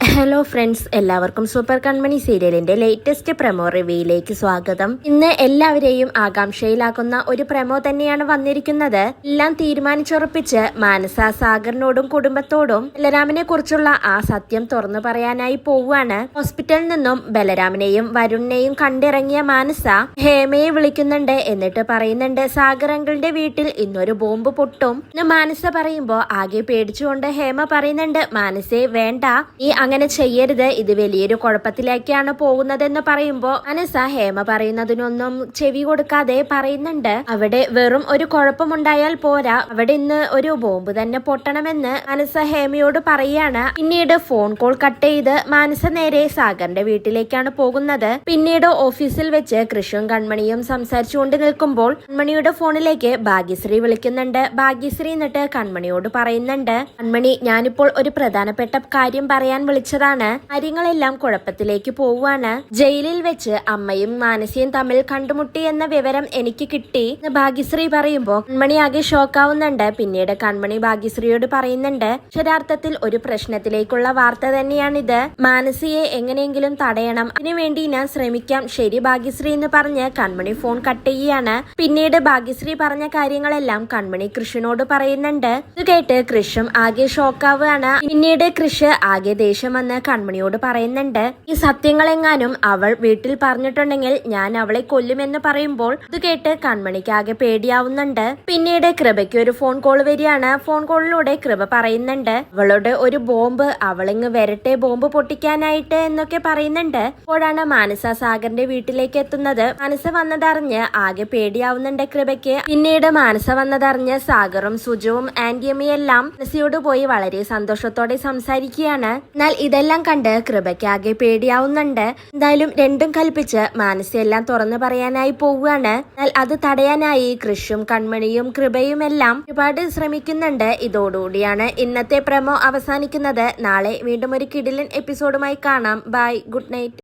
Hello friends എല്ലാവർക്കും super Kanmani സീരിയലിന്റെ latest promo റിവ്യൂയിലേക്ക് സ്വാഗതം. ഇന്ന് എല്ലാവരെയും ആകാംക്ഷയിലാക്കുന്ന ഒരു പ്രമോ തന്നെയാണ് വന്നിരിക്കുന്നത്. എല്ലാം തീരുമാനിച്ചുറപ്പിച്ച് മാനസ സാഗറിനോടും കുടുംബത്തോടും ബലരാമിനെ കുറിച്ചുള്ള ആ സത്യം തുറന്നു പറയാനായി പോവുകയാണ്. ഹോസ്പിറ്റലിൽ നിന്നും ബലരാമിനെയും വരുണിനെയും കണ്ടിറങ്ങിയ മാനസ ഹേമയെ വിളിക്കുന്നുണ്ട്. എന്നിട്ട് പറയുന്നുണ്ട് സാഗർ അങ്കിളിന്റെ വീട്ടിൽ ഇന്നൊരു ബോംബ് പൊട്ടും. എന്ന് മാനസ പറയുമ്പോ ആകെ പേടിച്ചുകൊണ്ട് ഹേമ പറയുന്നുണ്ട് മാനസേ വേണ്ട. നീ അങ്ങനെ ചെയ്യരുത്. ഇത് വലിയൊരു കുഴപ്പത്തിലേക്കാണ് പോകുന്നതെന്ന് പറയുമ്പോ അനസ ഹേമ പറയുന്നതിനൊന്നും ചെവി കൊടുക്കാതെ പറയുന്നുണ്ട്. അവിടെ വെറും ഒരു കുഴപ്പമുണ്ടായാൽ പോരാ. അവിടെ ഇന്ന് ഒരു ബോംബ് തന്നെ പൊട്ടണമെന്ന് മാനസ ഹേമയോട് പറയാണ്. പിന്നീട് ഫോൺ കോൾ കട്ട് ചെയ്ത് മാനസ നേരെ സാഗറിന്റെ വീട്ടിലേക്കാണ് പോകുന്നത്. പിന്നീട് ഓഫീസിൽ വെച്ച് കൃഷും കൺമണിയും സംസാരിച്ചുകൊണ്ട് നിൽക്കുമ്പോൾ കൺമണിയുടെ ഫോണിലേക്ക് ഭാഗ്യശ്രീ വിളിക്കുന്നുണ്ട്. ഭാഗ്യശ്രീ എന്നിട്ട് കൺമണിയോട് പറയുന്നുണ്ട്. കൺമണി ഞാനിപ്പോൾ ഒരു പ്രധാനപ്പെട്ട കാര്യം പറയാൻ വിളിച്ചതാണ്. കാര്യങ്ങളെല്ലാം കുഴപ്പത്തിലേക്ക് പോവുകയാണ്. ജയിലിൽ വെച്ച് അമ്മയും മാനസിയും തമ്മിൽ കണ്ടുമുട്ടി എന്ന വിവരം എനിക്ക് കിട്ടി എന്ന് ഭാഗ്യശ്രീ പറയുമ്പോ കൺമണി ആകെ ഷോക്കാവുന്നുണ്ട്. പിന്നീട് കൺമണി ഭാഗ്യശ്രീയോട് പറയുന്നുണ്ട് അക്ഷരാർത്ഥത്തിൽ ഒരു പ്രശ്നത്തിലേക്കുള്ള വാർത്ത തന്നെയാണിത്. മാനസിയെ എങ്ങനെയെങ്കിലും തടയണം. അതിനുവേണ്ടി ഞാൻ ശ്രമിക്കാം ശരി ഭാഗ്യശ്രീ എന്ന് പറഞ്ഞ് കൺമണി ഫോൺ കട്ട് ചെയ്യാണ് പിന്നീട് ഭാഗ്യശ്രീ പറഞ്ഞ കാര്യങ്ങളെല്ലാം കൺമണി കൃഷിനോട് പറയുന്നുണ്ട്. ഇത് കേട്ട് കൃഷും ആകെ ഷോക്കാവുകയാണ്. പിന്നീട് കൃഷ് ആകെ ദേഷ്യം വന്ന് കൺമണിയോട് പറയുന്നുണ്ട്. ഈ സത്യങ്ങളെങ്ങാനും അവൾ വീട്ടിൽ പറഞ്ഞിട്ടുണ്ടെങ്കിൽ ഞാൻ അവളെ കൊല്ലുമെന്ന് പറയുമ്പോൾ ഇത് കേട്ട് കൺമണിക്ക് ആകെ പേടിയാവുന്നുണ്ട്. പിന്നീട് കൃപയ്ക്ക് ഒരു ഫോൺ കോൾ വരികയാണ്. ഫോൺ കോളിലൂടെ കൃപ പറയുന്നുണ്ട്. അവളോട് ഒരു ബോംബ് അവളിങ്ങ് വരട്ടെ ബോംബ് പൊട്ടിക്കാനായിട്ട് എന്നൊക്കെ പറയുന്നുണ്ട്. അപ്പോഴാണ് മാനസ സാഗറിന്റെ വീട്ടിലേക്ക് എത്തുന്നത്. മാനസ വന്നതറിഞ്ഞ് ആകെ പേടിയാവുന്നുണ്ട് കൃപയ്ക്ക്. പിന്നീട് മാനസ വന്നതറിഞ്ഞ് സാഗറും സുജുവും ആന്റിയമ്മയെല്ലാം മനസ്സിയോട് പോയി വളരെ സന്തോഷത്തോടെ സംസാരിക്കുകയാണ്. എന്നാൽ ഇതെല്ലാം കണ്ട് കൃപയ്ക്ക് ആകെ പേടിയാവുന്നുണ്ട്. എന്തായാലും രണ്ടും കൽപ്പിച്ച് മാനസിയെല്ലാം തുറന്നു പറയാനായി പോവുകയാണ്. എന്നാൽ അത് തടയാനായി കൃഷും കൺമണിയും കൃപയും എല്ലാം ഒരുപാട് ശ്രമിക്കുന്നുണ്ട്. ഇതോടുകൂടിയാണ് ഇന്നത്തെ പ്രമോ അവസാനിക്കുന്നത്. നാളെ വീണ്ടും ഒരു കിടിലൻ എപ്പിസോഡുമായി കാണാം. ബൈ. Good night.